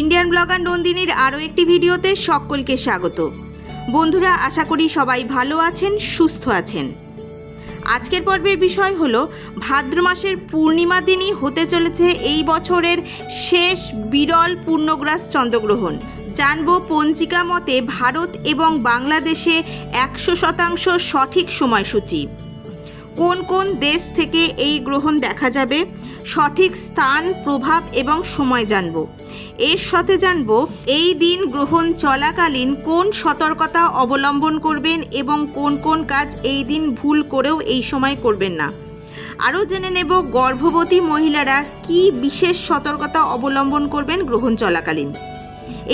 Indian blogger নন্দিনীর আরও একটি ভিডিওতে সকলকে স্বাগত। বন্ধুরা, আশা করি সবাই ভালো আছেন, সুস্থ আছেন। আজকের পর্বের বিষয় হল, ভাদ্র মাসের পূর্ণিমা দিনই হতে চলেছে এই বছরের শেষ বিরল পূর্ণগ্রাস চন্দ্রগ্রহণ। জানব পঞ্জিকা মতে ভারত এবং বাংলাদেশে একশো শতাংশ সঠিক সময়সূচি। কোন কোন দেশ থেকে এই গ্রহণ দেখা যাবে? সঠিক স্থান, প্রভাব এবং সময় জানব। এর সাথে জানব এই দিন গ্রহণ চলাকালীন কোন সতর্কতা অবলম্বন করবেন এবং কোন কোন কাজ এই দিন ভুল করেও এই সময় করবেন না। আরও জেনে নেব গর্ভবতী মহিলারা কি বিশেষ সতর্কতা অবলম্বন করবেন গ্রহণ চলাকালীন।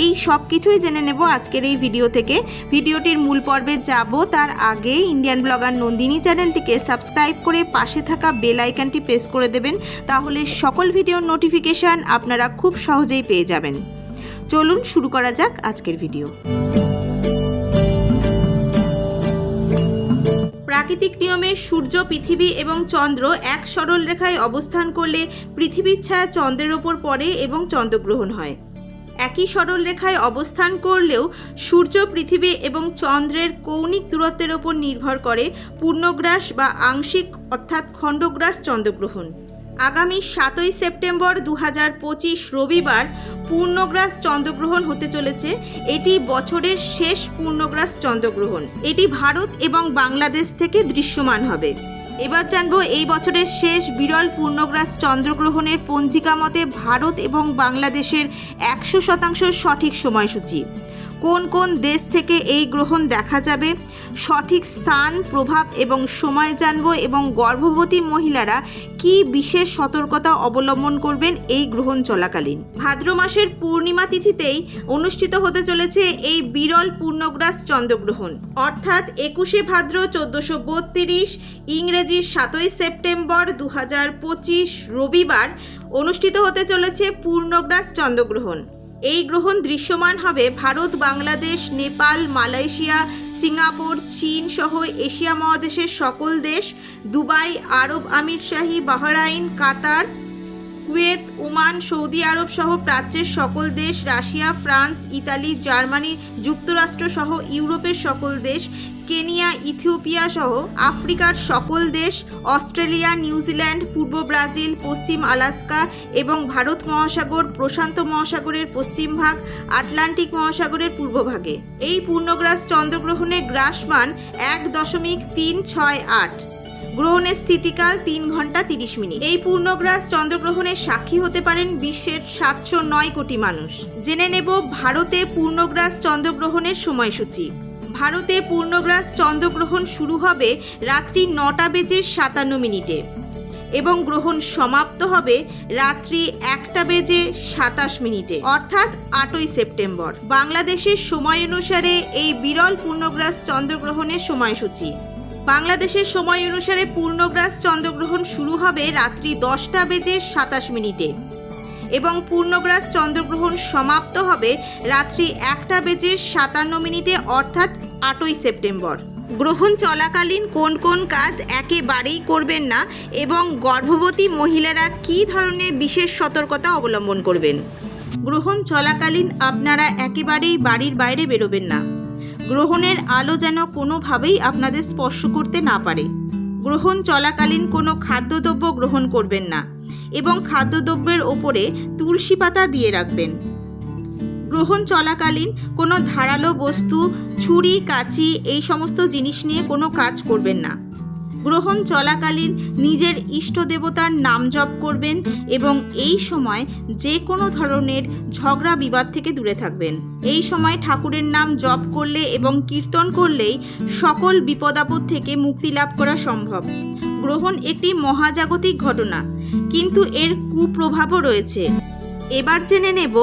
এই সব কিছুই জেনে নেব আজকের এই ভিডিও থেকে। ভিডিওটির মূল পর্বে যাব, তার আগে ইন্ডিয়ান ব্লগার নন্দিনী চ্যানেলটিকে সাবস্ক্রাইব করে পাশে থাকা বেল আইকনটি প্রেস করে দেবেন, তাহলে সকল ভিডিওর নোটিফিকেশান আপনারা খুব সহজেই পেয়ে যাবেন। চলুন শুরু করা যাক আজকের ভিডিও প্রাকৃতিক নিয়মে সূর্য, পৃথিবী এবং চন্দ্র এক সরল রেখায় অবস্থান করলে পৃথিবীর ছায়া চন্দ্রের ওপর পড়ে এবং চন্দ্রগ্রহণ হয়। একই সরল রেখায় অবস্থান করলেও সূর্য পৃথিবী এবং চন্দ্রের কৌণিক দূরত্বের ওপর নির্ভর করে পূর্ণগ্রাস বা আংশিক অর্থাৎ খণ্ডগ্রাস চন্দ্রগ্রহণ। আগামী সাতই সেপ্টেম্বর দু রবিবার পূর্ণগ্রাস চন্দ্রগ্রহণ হতে চলেছে। এটি বছরের শেষ পূর্ণগ্রাস চন্দ্রগ্রহণ। এটি ভারত এবং বাংলাদেশ থেকে দৃশ্যমান হবে। এবার জানব এই বছরের শেষ বিরল পূর্ণগ্রাস চন্দ্রগ্রহণের পঞ্জিকা মতে ভারত এবং বাংলাদেশের একশো শতাংশ সঠিক সময়সূচি। কোন কোন দেশ থেকে এই গ্রহণ দেখা যাবে? সঠিক স্থান, প্রভাব এবং সময় জানব এবং গর্ভবতী মহিলারা কি বিশেষ সতর্কতা অবলম্বন করবেন এই গ্রহণ চলাকালীন? ভাদ্র মাসের পূর্ণিমা তিথিতেই অনুষ্ঠিত হতে চলেছে এই বিরল পূর্ণগ্রাস চন্দ্রগ্রহণ। অর্থাৎ একুশে ভাদ্র চোদ্দোশো বত্রিশ, ইংরেজি সাতই সেপ্টেম্বর দু রবিবার অনুষ্ঠিত হতে চলেছে পূর্ণগ্রাস চন্দ্রগ্রহণ। এই গ্রহণ দৃশ্যমান হবে ভারত, বাংলাদেশ, নেপাল, মালয়েশিয়া, সিঙ্গাপুর, চীন সহ এশিয়া মহাদেশের সকল দেশ, দুবাই, আরব আমিরশাহী Bahrain, Qatar Kuwait, Oman, Saudi আরব সহ প্রাচ্যের সকল দেশ, রাশিয়া, ফ্রান্স, ইতালি, জার্মানি, যুক্তরাষ্ট্র সহ ইউরোপের সকল দেশ, কেনিয়া, ইথিওপিয়া সহ আফ্রিকার সকল দেশ, অস্ট্রেলিয়া নিউজিল্যান্ড পূর্ব ব্রাজিল, পশ্চিম আলাস্কা এবং ভারত মহাসাগর, প্রশান্ত মহাসাগরের পশ্চিম ভাগ, আটলান্টিক মহাসাগরের পূর্বভাগে এই পূর্ণগ্রাস চন্দ্রগ্রহণের গ্রাসমান এক দশমিক তিন ছয় আট। গ্রহণের স্থিতিকাল তিন ঘণ্টা তিরিশ মিনিট। এই পূর্ণগ্রাস চন্দ্রগ্রহণের সাক্ষী হতে পারেন বিশ্বের সাতশো নয় কোটি মানুষ। জেনে নেব ভারতে পূর্ণগ্রাস চন্দ্রগ্রহণের সময়সূচি। ভারতে পূর্ণগ্রাস চন্দ্রগ্রহণ শুরু হবে রাত্রি নটা বেজে সাতান্ন মিনিটে এবং গ্রহণ সমাপ্ত হবে রাত্রি একটা বেজে সাতাশ মিনিটে, অর্থাৎ আটই সেপ্টেম্বর। বাংলাদেশের সময় অনুসারে এই বিরল পূর্ণগ্রাস চন্দ্রগ্রহণের সময়সূচি। বাংলাদেশের সময় অনুসারে পূর্ণগ্রাস চন্দ্রগ্রহণ শুরু হবে রাত্রি দশটা বেজে সাতাশ মিনিটে। এবং পূর্ণগ্রাস চন্দ্রগ্রহণ সমাপ্ত হবে রাত্রি একটা বেজে সাতান্ন মিনিটে, অর্থাৎ আটই সেপ্টেম্বর। গ্রহণ চলাকালীন কোন কোন কাজ একেবারেই করবেন না এবং গর্ভবতী মহিলারা কী ধরনের বিশেষ সতর্কতা অবলম্বন করবেন? গ্রহণ চলাকালীন আপনারা একেবারেই বাড়ির বাইরে বেরোবেন না। গ্রহণের আলো যেন কোনোভাবেই আপনাদের স্পর্শ করতে না পারে। গ্রহণ চলাকালীন কোনো খাদ্যদ্রব্য গ্রহণ করবেন না এবং খাদ্যদ্রব্যের ওপরে তুলসী পাতা দিয়ে রাখবেন। গ্রহণ চলাকালীন কোনো ধারালো বস্তু, ছুরি, কাঁচি এই সমস্ত জিনিস নিয়ে কোনো কাজ করবেন না। গ্রহণ চলাকালীন নিজের ইষ্ট দেবতার নাম জপ করবেন এবং এই সময় যে কোনো ধরনের ঝগড়া বিবাদ থেকে দূরে থাকবেন। এই সময় ঠাকুরের নাম জপ করলে এবং কীর্তন করলেই সকল বিপদাপদ থেকে মুক্তি লাভ করা সম্ভব। গ্রহণ একটি মহাজাগতিক ঘটনা, কিন্তু এর কুপ্রভাবও রয়েছে। এবার জেনে নেব,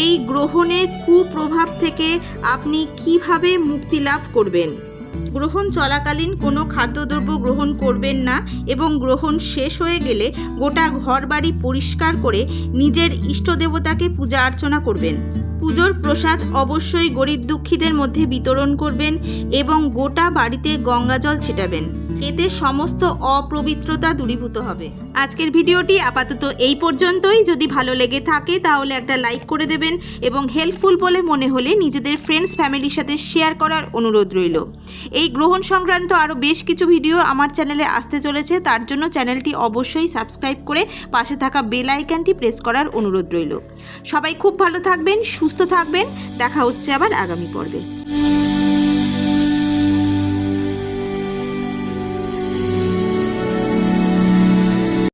এই গ্রহণের কুপ্রভাব থেকে আপনি কীভাবে মুক্তি লাভ করবেন? গ্রহণ চলাকালীন কোনো খাদ্যদ্রব্য গ্রহণ করবেন না এবং গ্রহণ শেষ হয়ে গেলে গোটা ঘর বাড়ি পরিষ্কার করে নিজের ইষ্টদেবতাকে পূজা অর্চনা করবেন। পুজোর প্রসাদ অবশ্যই গরিব দুঃখীদের মধ্যে বিতরণ করবেন এবং গোটা বাড়িতে গঙ্গাজল ছিটাবেন। এতে সমস্ত অপবিত্রতা দূরীভূত হবে। আজকের ভিডিওটি আপাতত এই পর্যন্তই। যদি ভালো লেগে থাকে, তাহলে একটা লাইক করে দেবেন এবং হেল্পফুল বলে মনে হলে নিজেদের ফ্রেন্ডস ফ্যামিলির সাথে শেয়ার করার অনুরোধ রইল। এই গ্রহণ সংক্রান্ত আরও বেশ কিছু ভিডিও আমার চ্যানেলে আসতে চলেছে। তার জন্য চ্যানেলটি অবশ্যই সাবস্ক্রাইব করে পাশে থাকা বেল আইকনটি প্রেস করার অনুরোধ রইল। সবাই খুব ভালো থাকবেন, সুস্থ থাকবেন। দেখা হচ্ছে আবার আগামী পর্বে।